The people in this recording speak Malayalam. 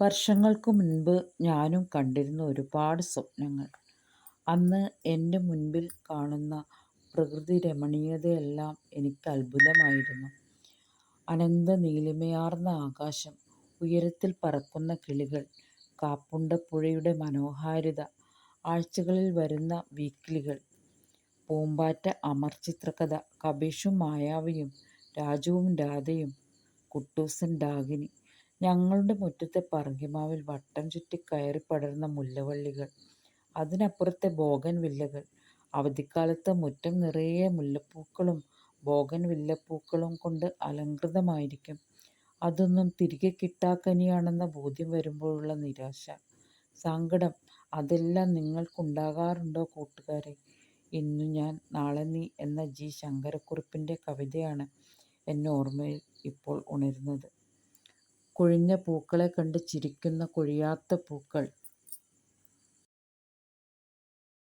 വർഷങ്ങൾക്കു മുൻപ് ഞാനും കണ്ടിരുന്ന ഒരുപാട് സ്വപ്നങ്ങൾ. അന്ന് എന്റെ മുൻപിൽ കാണുന്ന പ്രകൃതി രമണീയതയെല്ലാം എനിക്ക് അത്ഭുതമായിരുന്നു. അനന്ത നീലിമയാർന്ന ആകാശം, ഉയരത്തിൽ പറക്കുന്ന കിളികൾ, കാപ്പുണ്ടപ്പുഴയുടെ മനോഹാരിത, ആഴ്ചകളിൽ വരുന്ന വീക്കിലികൾ, പൂമ്പാറ്റ അമർ ചിത്രകഥ, കബീഷും മായാവിയും, രാജുവും രാധയും, കുട്ടൂസൻ ഡാകിനി, ഞങ്ങളുടെ മുറ്റത്തെ പറങ്കിമാവിൽ വട്ടം ചുറ്റി കയറി പടരുന്ന മുല്ലവള്ളികൾ, അതിനപ്പുറത്തെ ബോഗൻ വില്ലകൾ അവധിക്കാലത്ത് മുറ്റം നിറയെ മുല്ലപ്പൂക്കളും ബോഗൻ വില്ലപ്പൂക്കളും കൊണ്ട് അലങ്കൃതമായിരിക്കും. അതൊന്നും തിരികെ കിട്ടാക്കനിയാണെന്ന ബോധ്യം വരുമ്പോഴുള്ള നിരാശ, സങ്കടം അതെല്ലാം നിങ്ങൾക്കുണ്ടാകാറുണ്ടോ കൂട്ടുകാരെ ഇന്നു ഞാൻ നാളെ നീ എന്ന ജി. ശങ്കരക്കുറുപ്പിന്റെ കവിതയാണ് എന്നോർമയിൽ ഇപ്പോൾ ഉണരുന്നത്. കൊഴിഞ്ഞ പൂക്കളെ കണ്ട് ചിരിക്കുന്ന കൊഴിയാത്ത പൂക്കൾ,